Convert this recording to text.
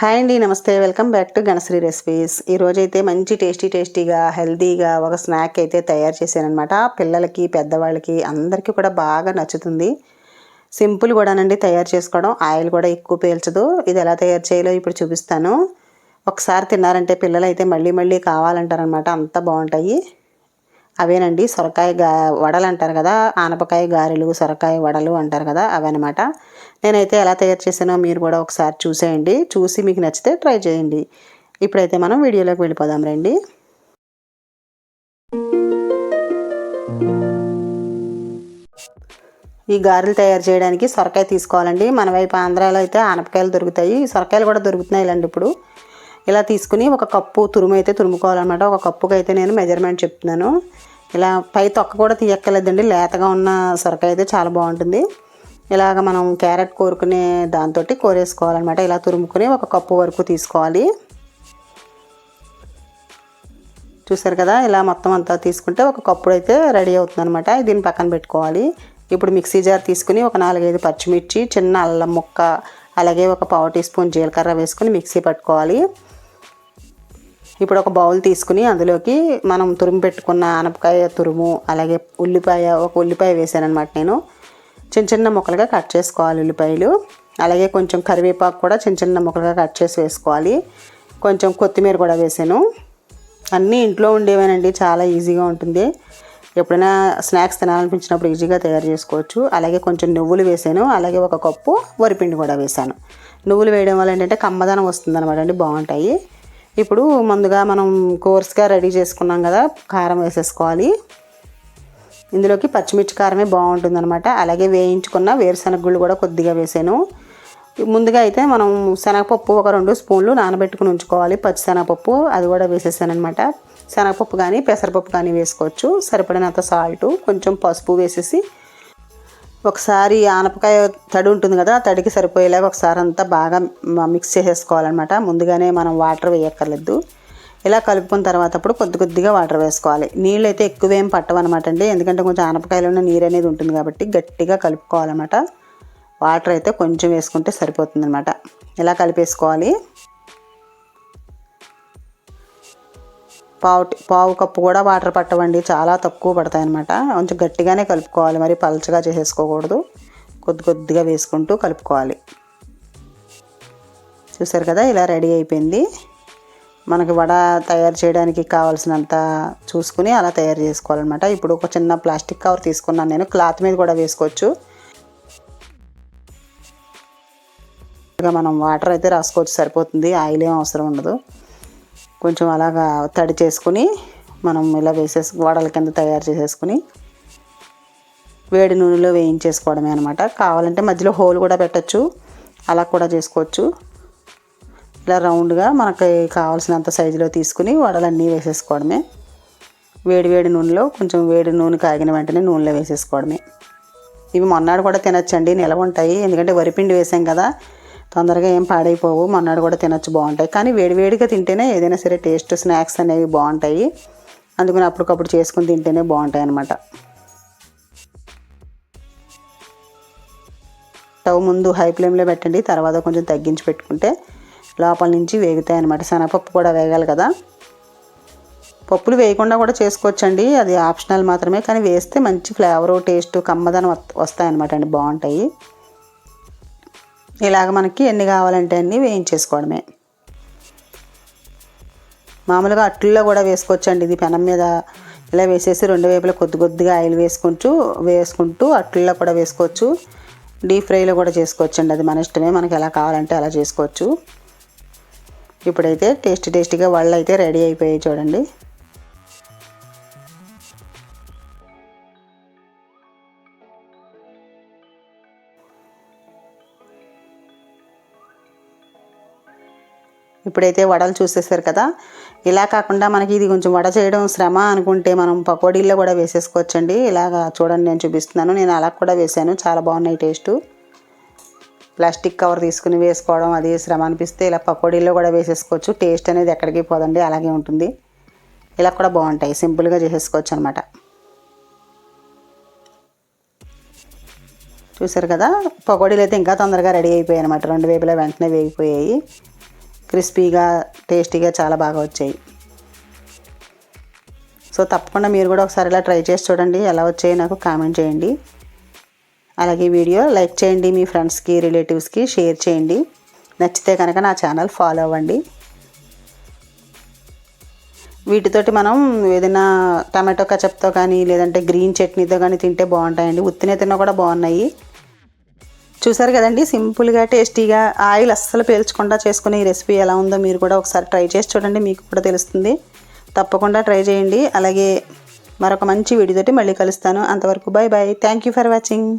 Hi అండి నమస్తే. Welcome back to Ganashri recipes. ఈరోజు అయితే మంచి టేస్టీ టేస్టీగా హెల్తీగా ఒక స్నాక్ అయితే తయారు చేశానమాట పిల్లలకి పెద్దవాళ్ళకి అందరికీ కూడా బాగా నచ్చుతుంది. సింపుల్ కూడానండి తయారు చేసుకోవడం. ఆయిల్ కూడా ఎక్కువ పీల్చదు. ఇది ఎలా తయారు చేయాలో ఇప్పుడు చూపిస్తాను. ఒకసారి తిన్నారంటే పిల్లలు అయితే మళ్ళీ మళ్ళీ కావాలంటారనమాట అంత బాగుంటాయి. అవేనండి సొరకాయ గా వడలు అంటారు కదా ఆనపకాయ గారెలు సొరకాయ వడలు అంటారు కదా అవన్నమాట. నేనైతే ఎలా తయారు చేసానో మీరు కూడా ఒకసారి చూసేయండి చూసి మీకు నచ్చితే ట్రై చేయండి. ఇప్పుడైతే మనం వీడియోలోకి వెళ్ళిపోదాం రండి. ఈ గారెలు తయారు చేయడానికి సొరకాయ తీసుకోవాలండి. మన వైపు ఆంధ్రాలో అయితే ఆనపకాయలు దొరుకుతాయి. సొరకాయలు కూడా దొరుకుతున్నాయి ఇప్పుడు. ఇలా తీసుకుని ఒక కప్పు తురుము అయితే తురుముకోవాలన్నమాట. ఒక కప్పుకి అయితే నేను మెజర్మెంట్ చెప్తున్నాను. ఇలా పై తొక్క కూడా తీయక్కర్లేదండి. లేతగా ఉన్న సొరకాయ అయితే చాలా బాగుంటుంది. ఇలాగ మనం క్యారెట్ కోరుకునే దాంతో కోరేసుకోవాలన్నమాట. ఇలా తురుముకుని ఒక కప్పు వరకు తీసుకోవాలి. చూసారు కదా? ఇలా మొత్తం అంతా తీసుకుంటే ఒక కప్పుడు అయితే రెడీ అవుతుంది అనమాట దీన్ని పక్కన పెట్టుకోవాలి. ఇప్పుడు మిక్సీ జార్ తీసుకుని ఒక నాలుగైదు పచ్చిమిర్చి చిన్న అల్లం ముక్క అలాగే ఒక పావు టీ స్పూన్ జీలకర్ర వేసుకుని మిక్సీ పట్టుకోవాలి. ఇప్పుడు ఒక బౌల్ తీసుకుని అందులోకి మనం తురుము పెట్టుకున్న ఆనపకాయ తురుము అలాగే ఉల్లిపాయ ఒక ఉల్లిపాయ వేసాను అనమాట నేను. చిన్న చిన్న ముక్కలుగా కట్ చేసుకోవాలి ఉల్లిపాయలు. అలాగే కొంచెం కరివేపాకు కూడా చిన్న చిన్న ముక్కలుగా కట్ చేసి వేసుకోవాలి. కొంచెం కొత్తిమీర కూడా వేసాను. అన్నీ ఇంట్లో ఉండేవేనండి చాలా ఈజీగా ఉంటుంది. ఎప్పుడైనా స్నాక్స్ తినాలనిపించినప్పుడు ఈజీగా తయారు చేసుకోవచ్చు. అలాగే కొంచెం నువ్వులు వేసాను. అలాగే ఒక కప్పు వరిపిండి కూడా వేసాను నువ్వులు వేయడం వల్ల ఏంటంటే కమ్మదనం వస్తుందన్నమాట అండి బాగుంటాయి. ఇప్పుడు ముందుగా మనం కోర్స్గా రెడీ చేసుకున్నాం కదా కారం వేసేసుకోవాలి. ఇందులోకి పచ్చిమిర్చి కారమే బాగుంటుందన్నమాట. అలాగే వేయించుకున్న వేరుశనగ గుళ్ళు కూడా కొద్దిగా వేసాను. ముందుగా అయితే మనం శనగపప్పు ఒక రెండు స్పూన్లు నానబెట్టుకుని ఉంచుకోవాలి. పచ్చి శనగపప్పు అది కూడా వేసేసాను అనమాట శనగపప్పు కానీ పెసరపప్పు కానీ వేసుకోవచ్చు. సరిపడినంత సాల్ట్ కొంచెం పసుపు వేసేసి ఒకసారి ఆనపకాయ తడి ఉంటుంది కదా తడికి సరిపోయేలాగా ఒకసారి అంతా బాగా మిక్స్ చేసేసుకోవాలన్నమాట. ముందుగానే మనం వాటర్ వేయక్కర్లేదు. ఇలా కలుపుకున్న తర్వాత అప్పుడు కొద్ది కొద్దిగా వాటర్ వేసుకోవాలి. నీళ్ళు అయితే ఎక్కువేం పట్టవన్నమాట అండి. ఎందుకంటే కొంచెం ఆనపకాయలోనే నీరు అనేది ఉంటుంది కాబట్టి గట్టిగా కలుపుకోవాలన్నమాట. వాటర్ అయితే కొంచెం వేసుకుంటే సరిపోతుంది అనమాట ఇలా కలిపేసుకోవాలి. పావు పావు కప్పు కూడా వాటర్ పట్టవండి. చాలా తక్కువ పడతాయి అనమాట కొంచెం గట్టిగానే కలుపుకోవాలి. మరి పలచగా చేసేసుకోకూడదు. కొద్ది కొద్దిగా వేసుకుంటూ కలుపుకోవాలి. చూసారు కదా ఇలా రెడీ అయిపోయింది. మనకి వడ తయారు చేయడానికి కావాల్సినంత చూసుకుని అలా తయారు చేసుకోవాలన్నమాట. ఇప్పుడు ఒక చిన్న ప్లాస్టిక్ కవర్ తీసుకున్నాను నేను. క్లాత్ మీద కూడా వేసుకోవచ్చు. మనం వాటర్ అయితే రాసుకోవచ్చు. సరిపోతుంది. ఆయిల్ ఏం అవసరం ఉండదు. కొంచెం అలాగా తడి చేసుకుని మనం ఇలా వేసేసి వడల కింద తయారు చేసేసుకుని వేడి నూనెలో వేయించేసుకోవడమే అనమాట కావాలంటే మధ్యలో హోల్ కూడా పెట్టచ్చు. అలా కూడా చేసుకోవచ్చు. ఇలా రౌండ్గా మనకి కావాల్సినంత సైజులో తీసుకుని వడలన్నీ వేసేసుకోవడమే. వేడి వేడి నూనెలో కొంచెం వేడి నూనె కాగిన వెంటనే నూనెలో వేసేసుకోవడమే. ఇవి మొన్నాడు కూడా తినచ్చండి. నిలవ ఉంటాయి. ఎందుకంటే వరిపిండి వేసాం కదా. తొందరగా ఏం పాడైపోవు మొన్నడు కూడా తినచ్చు బాగుంటాయి. కానీ వేడివేడిగా తింటేనే ఏదైనా సరే టేస్ట్ స్నాక్స్ అనేవి బాగుంటాయి. అందుకని అప్పటికప్పుడు చేసుకుని తింటేనే బాగుంటాయి అన్నమాట. స్టవ్ ముందు హై ఫ్లేమ్లో పెట్టండి తర్వాత కొంచెం తగ్గించి పెట్టుకుంటే లోపల నుంచి వేగుతాయి అనమాట శనగపప్పు కూడా వేగాలి కదా. పప్పులు వేయకుండా కూడా చేసుకోవచ్చండి అది ఆప్షనల్ మాత్రమే. కానీ వేస్తే మంచి ఫ్లేవరు టేస్ట్ కమ్మదనం వస్తాయన్నమాట అండి బాగుంటాయి. ఇలాగ మనకి ఎన్ని కావాలంటే అన్ని వేయించేసుకోవడమే. మామూలుగా అట్లలో కూడా వేసుకోవచ్చండి. ఇది పెనం మీద ఇలా వేసేసి రెండు వైపులా కొద్ది కొద్దిగా ఆయిల్ వేసుకుంటూ వేసుకుంటూ అట్లలో కూడా వేసుకోవచ్చు. డీప్ ఫ్రైలో కూడా చేసుకోవచ్చండి. అది మన ఇష్టమే. మనకి ఎలా కావాలంటే అలా చేసుకోవచ్చు. ఇప్పుడైతే టేస్టీ టేస్టీగా వాళ్ళు అయితే రెడీ అయిపోయాయి చూడండి. ఇప్పుడైతే వడలు చూసేసారు కదా. ఇలా కాకుండా మనకి ఇది కొంచెం వడ చేయడం శ్రమ అనుకుంటే మనం పకోడీల్లో కూడా వేసేసుకోవచ్చండి. ఇలాగా చూడండి నేను చూపిస్తున్నాను. నేను అలా కూడా వేసాను చాలా బాగున్నాయి టేస్ట్. ప్లాస్టిక్ కవర్ తీసుకుని వేసుకోవడం అది శ్రమ అనిపిస్తే ఇలా పకోడీల్లో కూడా వేసేసుకోవచ్చు. టేస్ట్ అనేది ఎక్కడికి పోదండి అలాగే ఉంటుంది. ఇలా కూడా బాగుంటాయి. సింపుల్గా చేసేసుకోవచ్చు అనమాట చూసారు కదా? పకోడీలు అయితే ఇంకా తొందరగా రెడీ అయిపోయాయి అనమాట రెండు వైపులా వెంటనే వేగిపోయాయి. క్రిస్పీగా టేస్టీగా చాలా బాగా వచ్చాయి. సో తప్పకుండా మీరు కూడా ఒకసారి ఇలా ట్రై చేసి చూడండి ఎలా వచ్చాయో నాకు కామెంట్ చేయండి. అలాగే వీడియో లైక్ చేయండి మీ ఫ్రెండ్స్కి రిలేటివ్స్కి షేర్ చేయండి. నచ్చితే కనుక నా ఛానల్ ఫాలో అవ్వండి. వీటితోటి మనం ఏదైనా టమాటో కచప్తో కానీ లేదంటే గ్రీన్ చట్నీతో కానీ తింటే బాగుంటాయండి. ఉత్తినే తిన్నా కూడా బాగున్నాయి. చూసారు కదండి? సింపుల్గా టేస్టీగా ఆయిల్ అస్సలు పీల్చకుండా చేసుకునే ఈ రెసిపీ ఎలా ఉందో మీరు కూడా ఒకసారి ట్రై చేసి చూడండి మీకు కూడా తెలుస్తుంది. తప్పకుండా ట్రై చేయండి. అలాగే మరొక మంచి వీడియోతోటి మళ్ళీ కలుస్తాను. అంతవరకు bye bye thank you for watching